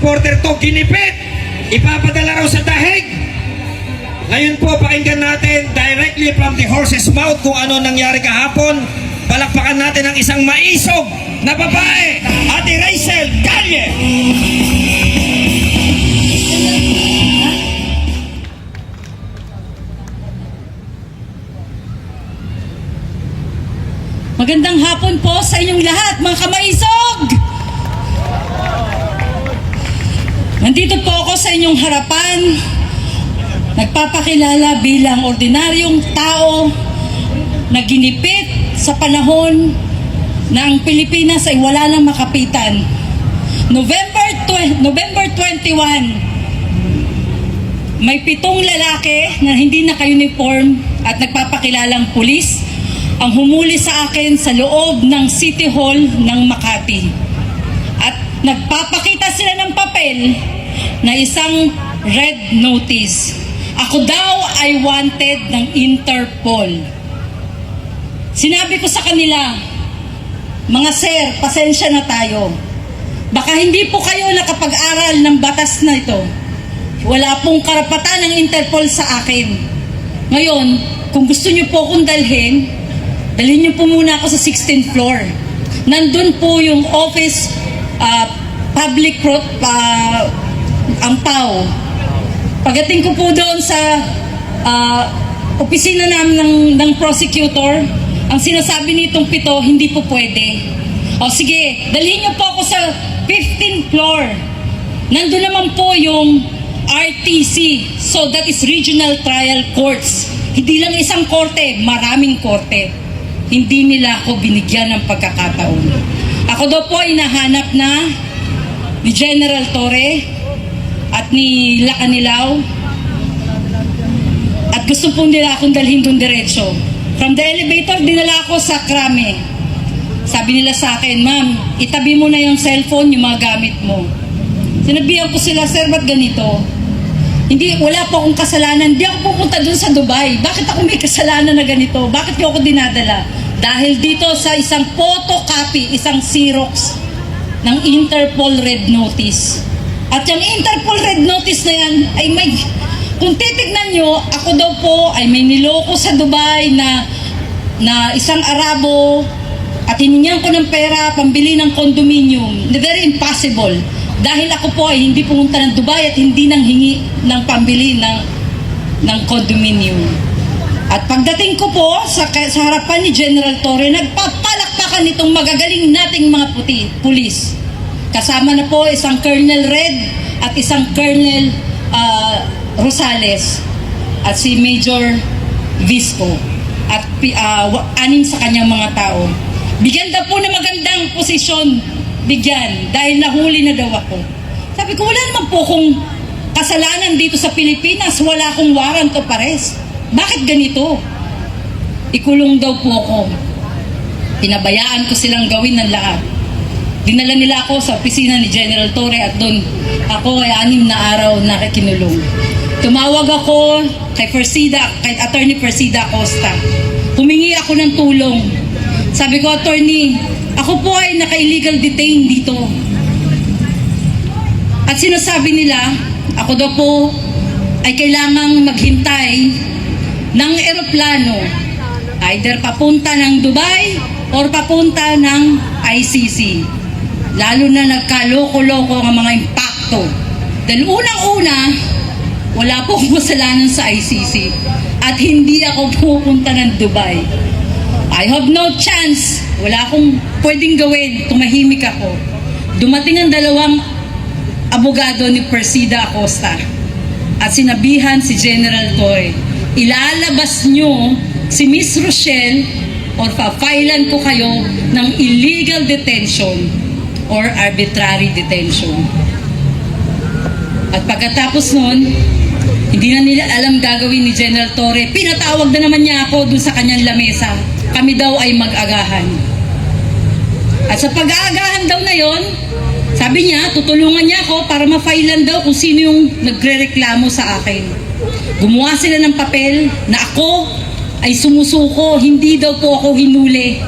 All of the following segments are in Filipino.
supporter to ginipit. Ipapadala raw sa dahig. Ngayon po, pakinggan natin directly from the horse's mouth kung ano nangyari kahapon. Palakpakan natin ang isang maisog na babae, Ate Rachel Calle. Magandang hapon po sa inyong lahat, mga kamaisog! Nandito po ako sa inyong harapan, nagpapakilala bilang ordinaryong tao na ginipit sa panahon na ang Pilipinas ay wala nang makapitan. November, tw- November 21, may pitong lalaki na hindi naka-uniform at nagpapakilalang pulis ang humuli sa akin sa loob ng City Hall ng Makati. At nagpapakita sila ng papel na isang red notice. Ako daw ay wanted ng Interpol. Sinabi ko sa kanila, mga sir, pasensya na tayo. Baka hindi po kayo nakapag-aral ng batas na ito. Wala pong karapatan ng Interpol sa akin. Ngayon, kung gusto niyo po akong dalhin, dalhin niyo po muna ako sa 16th floor. Nandun po yung office ah, public pro, ah, ang PAO. Pagdating ko po doon sa ah, opisina namin ng, ng prosecutor, ang sinasabi nitong pito, hindi po pwede. O sige, dalhin niyo po ako sa 15th floor. Nandun naman po yung RTC. So that is Regional Trial Courts. Hindi lang isang korte, maraming korte. Hindi nila ako binigyan ng pagkakataon. Ako daw po ay nahanap na ni General Torre at ni Lacanilaw at gusto po nila akong dalhin doon diretso. From the elevator, dinala ako sa krame. Sabi nila sa akin, ma'am, itabi mo na yung cellphone, yung mga gamit mo. Sinabihan ko sila, sir, ba't ganito? Hindi, wala po akong kasalanan. Hindi ako pupunta dun sa Dubai. Bakit ako may kasalanan na ganito? Bakit niyo ako dinadala? Dahil dito sa isang photocopy, isang Xerox ng Interpol Red Notice. At yung Interpol Red Notice na yan ay may... Kung titignan nyo, ako daw po ay may niloko sa Dubai na na isang Arabo at hiningihan ko ng pera pambili ng condominium. Very impossible. Dahil ako po ay hindi pumunta ng Dubai at hindi nang hingi ng pambili ng, ng condominium. At pagdating ko po sa, sa harapan ni General Torre, nagpapalakpakan itong magagaling nating mga puti, pulis. Kasama na po isang Colonel Red at isang Colonel ah, Rosales at si Major Visco at wa- anim sa kanyang mga tao. Bigyan daw po na magandang posisyon, bigyan, dahil nahuli na daw ako. Sabi ko, wala naman po kung kasalanan dito sa Pilipinas, wala akong warrant of arrest. Bakit ganito? Ikulong daw po ako. Pinabayaan ko silang gawin ng lahat. Dinala nila ako sa opisina ni General Torre at doon ako ay anim na araw na kinulong. Tumawag ako kay Persida, kay Attorney Persida Costa. Humingi ako ng tulong. Sabi ko, Attorney, ako po ay naka-illegal detain dito. At sinasabi nila, ako daw po ay kailangang maghintay ng eroplano either papunta ng Dubai or papunta ng ICC. Lalo na nagkaloko-loko ang mga impacto. Dahil unang-una, wala po akong kasalanan sa ICC at hindi ako pupunta ng Dubai. I have no chance. Wala akong pwedeng gawin. Tumahimik ako. Dumating ang dalawang abogado ni Persida Acosta at sinabihan si General Toy, ilalabas nyo si Miss Rochelle or papailan ko kayo ng illegal detention or arbitrary detention. At pagkatapos nun, hindi na nila alam gagawin ni General Torre. Pinatawag na naman niya ako dun sa kanyang lamesa. Kami daw ay mag-agahan. At sa pag-aagahan daw na yon, sabi niya, tutulungan niya ako para mafailan daw kung sino yung nagre-reklamo sa akin. Gumawa sila ng papel na ako ay sumusuko, hindi daw po ako hinuli.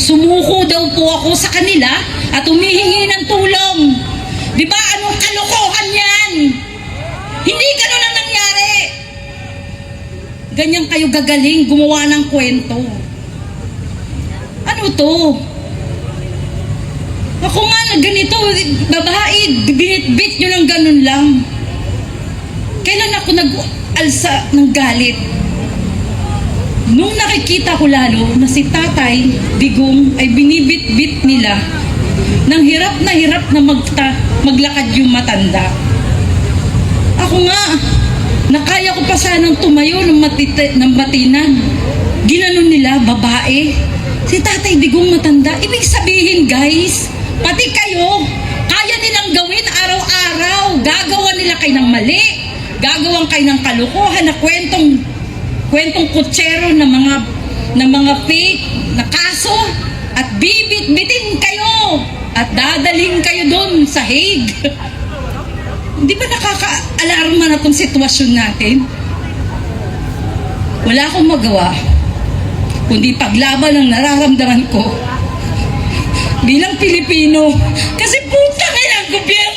Sumuko daw po ako sa kanila at humihingi ng tulong. Di ba? Anong kalokohan yan? Hindi ganun ang nangyari. Ganyan kayo gagaling gumawa ng kwento. Ano to? Ako nga na ganito, babae, binitbit nyo ng ganun lang. Kailan ako nag-alsa ng galit? Nung nakikita ko lalo na si tatay, digong, ay binibit-bit nila nang hirap na hirap na magta, maglakad yung matanda. Ako nga, nakaya ko pa sanang tumayo ng, matite, ng matinan. Ginanon nila, babae. Si tatay digong matanda. Ibig sabihin, guys, pati kayo, kaya nilang gawin araw-araw. Gagawa nila kayo ng mali. Gagawan kayo ng kalukuhan na kwentong kwentong kutsero na mga na mga fake na kaso at bibit-bitin kayo at dadaling kayo doon sa Hague. Di ba nakaka-alarma na tong sitwasyon natin? Wala akong magawa kundi paglaban ang nararamdaman ko bilang Pilipino kasi puta na ang gobyernong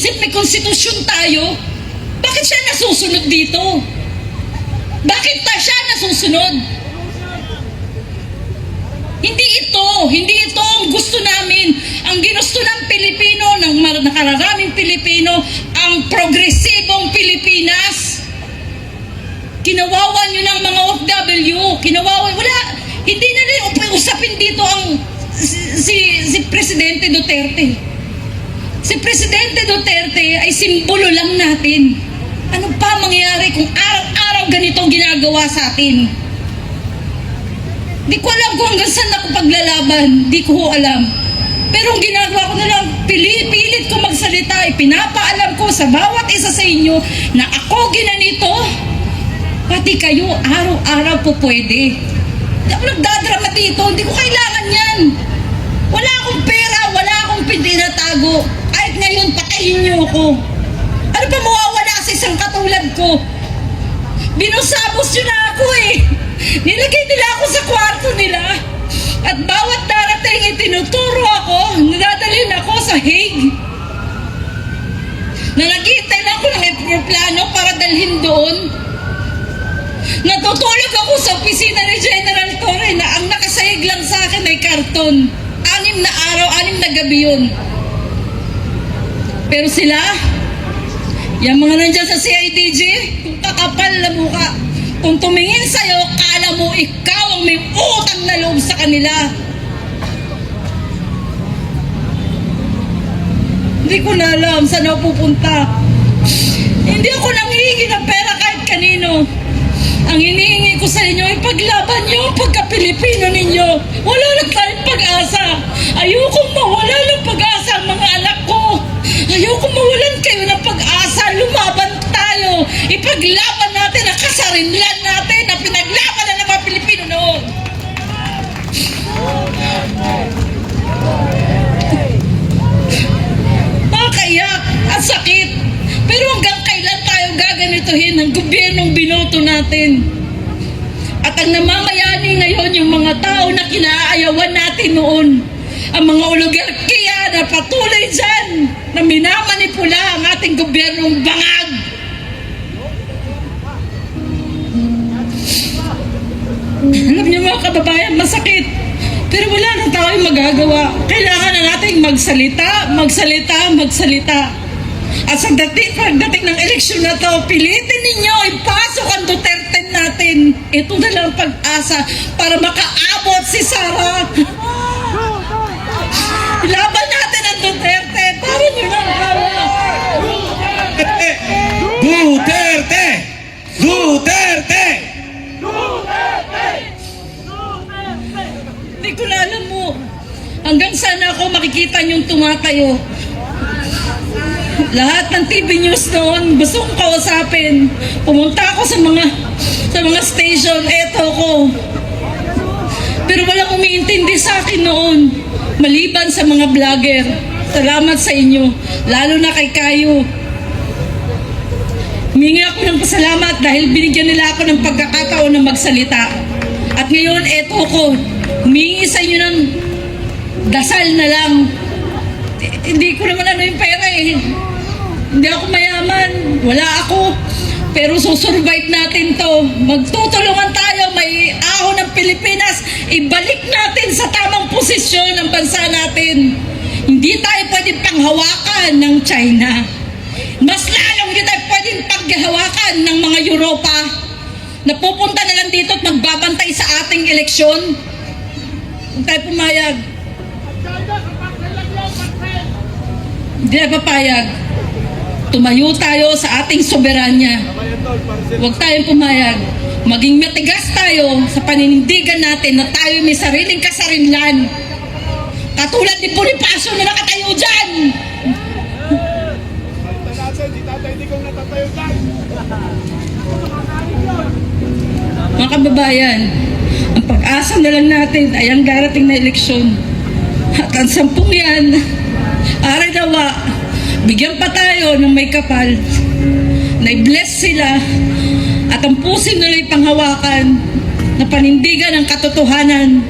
iniisip may konstitusyon tayo. Bakit siya nasusunod dito? Bakit pa siya nasusunod? Hindi ito, hindi ito ang gusto namin. Ang ginusto ng Pilipino, ng nakararaming Pilipino, ang progresibong Pilipinas. Kinawawa nyo ng mga OFW. Kinawawa, wala, hindi na rin usapin dito ang si, si Presidente Duterte. Si Presidente Duterte ay simbolo lang natin. Ano pa mangyayari kung araw-araw ganitong ginagawa sa atin? Di ko alam kung hanggang saan ako paglalaban. Di ko alam. Pero ang ginagawa ko na lang, pili-pilit ko magsalita. Ipinapaalam ko sa bawat isa sa inyo na ako ginanito. Pati kayo, araw-araw po pwede. Di ako nagdadrama dito. Hindi ko kailangan yan. Wala akong pera, wala akong pinatago. Ngayon, patayin niyo ako. Ano pa mawawala sa isang katulad ko? Binusabos yun na ako eh. Nilagay nila ako sa kwarto nila. At bawat darating itinuturo ako, nadadalhin ako sa Hague. Na naghihintay lang ako ng aeroplano para dalhin doon. Natutulog ako sa opisina ni General Torre na ang nakasayag lang sa akin ay karton. Anim na araw, anim na gabi yun. Pero sila, yung mga nandyan sa CIDG, kung kakapal na mukha, kung tumingin sa'yo, kala mo ikaw ang may utang na loob sa kanila. Hindi ko na alam saan ako pupunta. Hindi ako nanghihingi ng pera kahit kanino. Ang hinihingi ko sa inyo ay paglaban niyo ang pagka-Pilipino ninyo. Wala na tayong pag-asa. Ayokong mawala ng pag-asa ang mga anak ko. Ayokong mawalan kayo ng pag-asa. Lumaban tayo. Ipaglaban natin ang kasarinlan natin na pinaglaban na ng mga Pilipino noon. Nakakaiyak at sakit. Pero hanggang kailan tayo gaganituhin ng gobyernong binoto natin? At ang namamayani ngayon yung mga tao na kinaayawan natin noon. Ang mga oligarkiya na patuloy dyan na minamanipula ang ating gobyernong bangag. Alam niyo mga kababayan, masakit. Pero wala na tayong magagawa. Kailangan na nating magsalita, magsalita, magsalita. At sa dating, pagdating ng eleksyon na to, pilitin ninyo, ipasok ang Duterte natin. Ito na lang ang pag-asa para makaabot si Sara. Niyong tumatayo. Lahat ng TV news noon, gusto kong kausapin. Pumunta ako sa mga sa mga station, eto ko. Pero walang umiintindi sa akin noon. Maliban sa mga vlogger. Salamat sa inyo. Lalo na kay Kayo. Humingi ako ng pasalamat dahil binigyan nila ako ng pagkakataon na magsalita. At ngayon, eto ko. Humingi sa inyo ng dasal na lang. Hindi ko naman ano yung pera eh. Hindi ako mayaman. Wala ako. Pero susurvive natin to. Magtutulungan tayo. May ahon ng Pilipinas. Ibalik natin sa tamang posisyon ang bansa natin. Hindi tayo pwedeng panghawakan ng China. Mas lalong hindi tayo pwedeng paghahawakan ng mga Europa na pupunta na lang dito at magbabantay sa ating eleksyon. Huwag tayo pumayag. Hindi tayo papayag. Tumayo tayo sa ating soberanya. Huwag tayong pumayag. Maging matigas tayo sa paninindigan natin na tayo may sariling kasarinlan. Katulad ni Bonifacio na nakatayo dyan. Mga kababayan, ang pag-asa na lang natin ay ang darating na eleksyon. At ang sampung yan, aray nawa, bigyan pa tayo ng may kapal. Na-bless sila at ang pusin nila'y panghawakan na panindigan ang katotohanan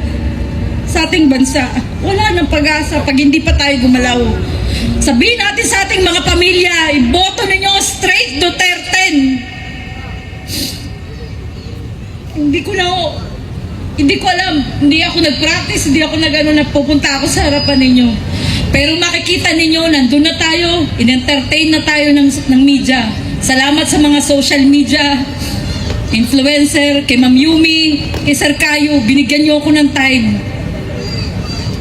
sa ating bansa. Wala nang pag-asa pag hindi pa tayo gumalaw. Sabihin natin sa ating mga pamilya, iboto ninyo straight Duterte. Hindi ko na hindi ko alam. Hindi ako nag-practice, hindi ako nag-ano na pupunta ako sa harapan ninyo. Pero makikita ninyo, nandun na tayo, in-entertain na tayo ng, ng media. Salamat sa mga social media, influencer, kay Ma'am Yumi, kay Sir Kayo, binigyan niyo ako ng time.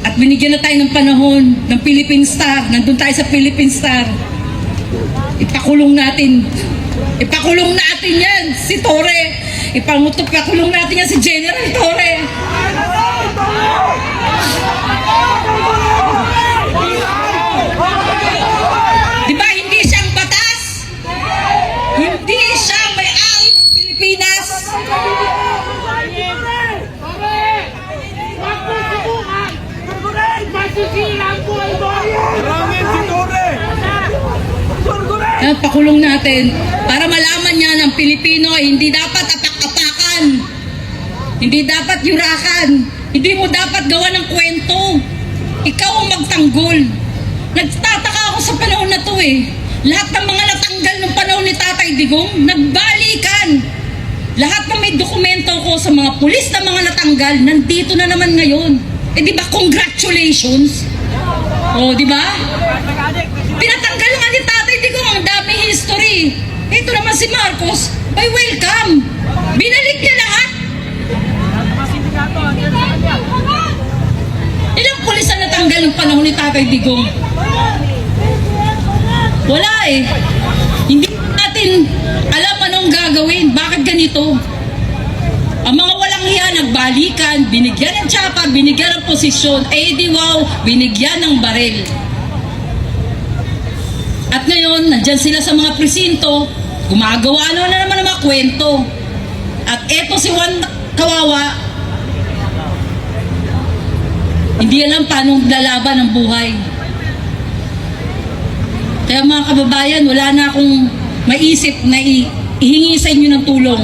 At binigyan na tayo ng panahon ng Philippine Star. Nandun tayo sa Philippine Star. Ipakulong natin. Ipakulong natin yan, si Tore. Ipangutok, ipakulong natin yan si General Tore. Tore! Yan, pakulong natin para malaman niya ng Pilipino hindi dapat apak-apakan. Hindi dapat yurakan. Hindi mo dapat gawa ng kwento. Ikaw ang magtanggol. Nagtataka ako sa panahon na to eh. Lahat ng mga natanggal ng panahon ni Tatay Digong, nagbalikan. Lahat ng may dokumento ko sa mga pulis na mga natanggal, nandito na naman ngayon. Eh di ba congratulations? Oh, di ba? Pinatanggal nga ni Tatay Digong ang dami history. Ito naman si Marcos, by welcome. Binalik niya lahat. Ilang pulis ang natanggal ng panahon ni Tatay Digong? Wala eh. Hindi natin alam anong gagawin. Bakit ganito? Ang mga walang hiya nagbalikan, binigyan ng tsapa, binigyan ng posisyon, eh di wow, binigyan ng baril. At ngayon, nandyan sila sa mga presinto, gumagawa ano na naman ng mga kwento. At eto si Juan Kawawa, hindi alam paano lalaban ang buhay. Kaya mga kababayan, wala na akong maisip na ihingi sa inyo ng tulong.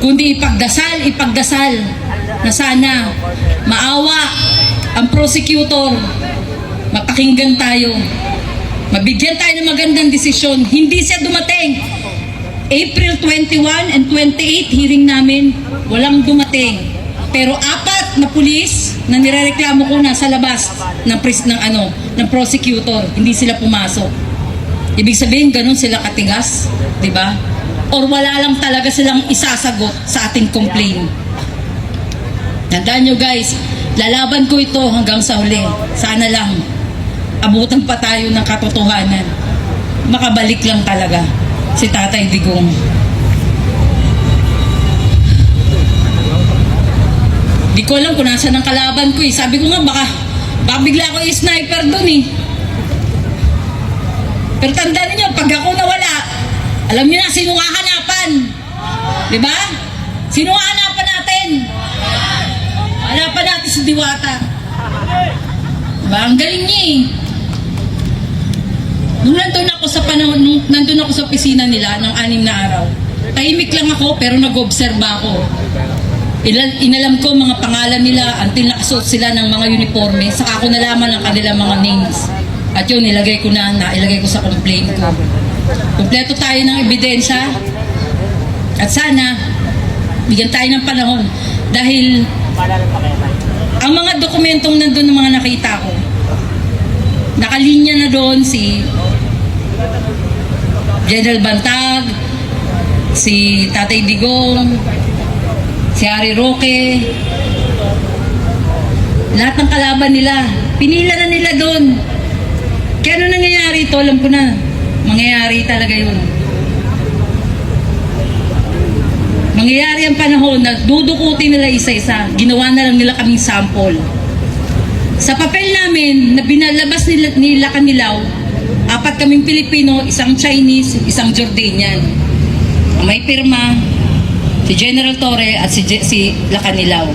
Kundi ipagdasal, ipagdasal na sana maawa ang prosecutor mapakinggan tayo. Mabigyan tayo ng magandang desisyon. Hindi siya dumating. April 21 and 28 hearing namin, walang dumating. Pero apat na pulis na nirereklamo ko na sa labas ng pres ng ano, ng prosecutor, hindi sila pumasok. Ibig sabihin ganun sila katigas, 'di ba? Or wala lang talaga silang isasagot sa ating complaint. Tandaan nyo guys, lalaban ko ito hanggang sa huli. Sana lang, abutan pa tayo ng katotohanan. Makabalik lang talaga si Tatay Digong. Di ko alam kung nasa ng kalaban ko eh. Sabi ko nga baka, baka bigla ako i-sniper dun eh. Pero tandaan niyo, pag ako nawala, alam niyo na sino nga hanapan. Di ba? Sino nga hanapan natin? Hanapan natin si Diwata. Diba? Ang galing niya eh. Nung nandun ako sa panahon, nung nandun ako sa opisina nila ng anim na araw, tahimik lang ako pero nag-obserba ako. Ilan, inalam ko mga pangalan nila until nakasuot sila ng mga uniforme. Saka ako nalaman ang kanilang mga names. At yun, nilagay ko na, nailagay ko sa complaint ko. Kompleto tayo ng ebidensya. At sana, bigyan tayo ng panahon. Dahil, ang mga dokumentong nandun ng mga nakita ko, nakalinya na doon si General Bantag, si Tatay Digong, si Harry Roque, lahat ng kalaban nila, pinila na nila doon. Kaya ano nangyayari ito, alam ko na, mangyayari talaga yun. Mangyayari ang panahon na dudukutin nila isa-isa, ginawa na lang nila kaming sample. Sa papel namin na binalabas nila, nila Kanilaw, apat kaming Pilipino, isang Chinese, isang Jordanian. May pirma, si General Torre at si, si Lacanilaw.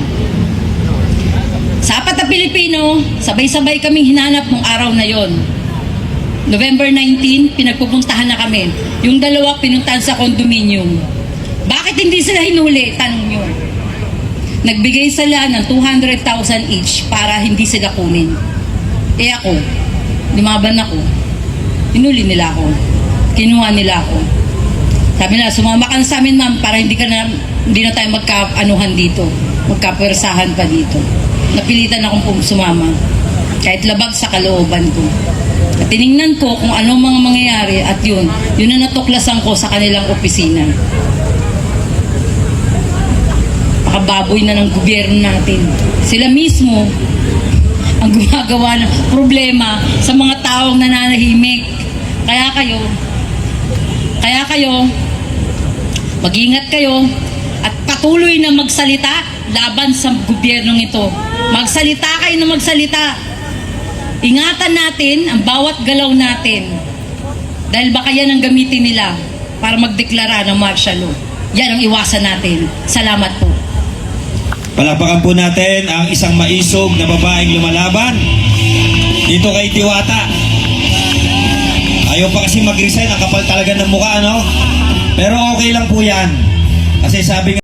Sa apat na Pilipino, sabay-sabay kaming hinanap nung araw na yon. November 19, pinagpupuntahan na kami. Yung dalawa pinuntahan sa condominium. Bakit hindi sila hinuli? Tanong nyo. Nagbigay sila ng 200,000 each para hindi sila kunin. Eh ako, lumaban ako. Hinuli nila ako. Kinuha nila ako. Sabi na, sumama ka na sa amin ma'am para hindi ka na, hindi na tayo magka-anuhan dito. Magkapwersahan pa dito. Napilitan akong sumama. Kahit labag sa kalooban ko. Tiningnan ko kung ano mga mangyayari at yun, yun na natuklasan ko sa kanilang opisina. Pakababoy na ng gobyerno natin. Sila mismo ang gumagawa ng problema sa mga taong nananahimik. Kaya kayo, kaya kayo, mag-ingat kayo at patuloy na magsalita laban sa gobyernong ito. Magsalita kayo na magsalita. Ingatan natin ang bawat galaw natin. Dahil baka yan ang gamitin nila para magdeklara ng martial law. Yan ang iwasan natin. Salamat po. Palapakan po natin ang isang maisog na babaeng lumalaban dito kay Diwata. Ayaw pa kasi mag-resign, ang kapal talaga ng mukha, no? Pero okay lang po yan. Kasi sabi nga,